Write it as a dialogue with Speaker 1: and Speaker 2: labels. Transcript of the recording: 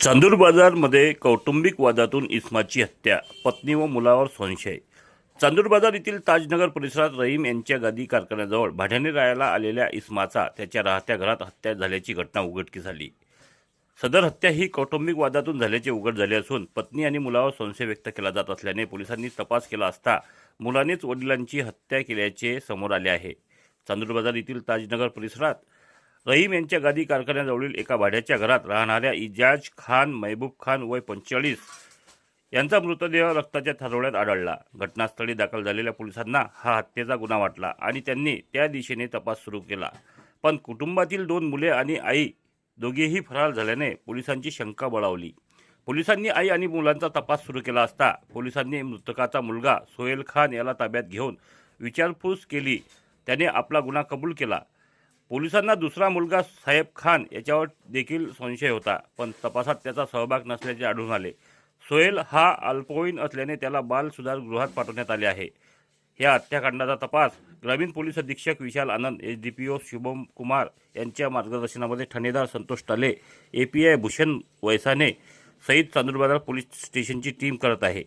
Speaker 1: चांदूर बाजारमध्ये कौटुंबिक वादातून इस्माची हत्या पत्नी व मुलावर संशय. चांदूर बाजार येथील ताजनगर परिसरात रहीम यांच्या गादी कारखान्याजवळ भाड्याने राहायला आलेल्या इस्माचा त्याच्या राहत्या घरात हत्या झाल्याची घटना उघडकीस झाली सदर हत्या ही कौटुंबिक वादातून झाल्याचे उघड झाले असून पत्नी आणि मुलावर संशय व्यक्त केला जात असल्याने पोलिसांनी तपास केला असता मुलानेच वडिलांची हत्या केल्याचे समोर आले आहे. चांदूर बाजार येथील ताजनगर परिसरात रहीम यांच्या गादी कारखान्याजवळील एका भाड्याच्या घरात राहणाऱ्या इजाज खान महबूब खान वय पंचेचाळीस यांचा मृतदेह रक्ताच्या थारोळ्यात आढळला. घटनास्थळी दाखल झालेल्या पोलिसांना हा हत्येचा गुन्हा वाटला आणि त्यांनी त्या दिशेने तपास सुरू केला. पण कुटुंबातील दोन मुले आणि आई दोघेही फरार झाल्याने पोलिसांची शंका बळावली. पोलिसांनी आई आणि मुलांचा तपास सुरू केला असता पोलिसांनी मृतकाचा मुलगा सोहेल खान याला ताब्यात घेऊन विचारपूस केली. त्याने आपला गुन्हा कबूल केला. पोलिसांना दुसरा मुलगा साहेब खान याच्यावर देखील संशय होता. पण तपासात त्याचा सहभाग नसल्याचे आढळून आले. सोहेल हा अल्पवयीन असल्याने त्याला बाल सुधार गृहात पाठवण्यात आले आहे. या हत्याकांडाचा तपास ग्रामीण पोलीस अधीक्षक Vishal Anand S D P O Shubham Kumar यांच्या मार्गदर्शनामध्ये ठाणेदार Santosh Tale A P I Bhushan Waisane Saeed Chandurbazar police स्टेशनची team करत आहे.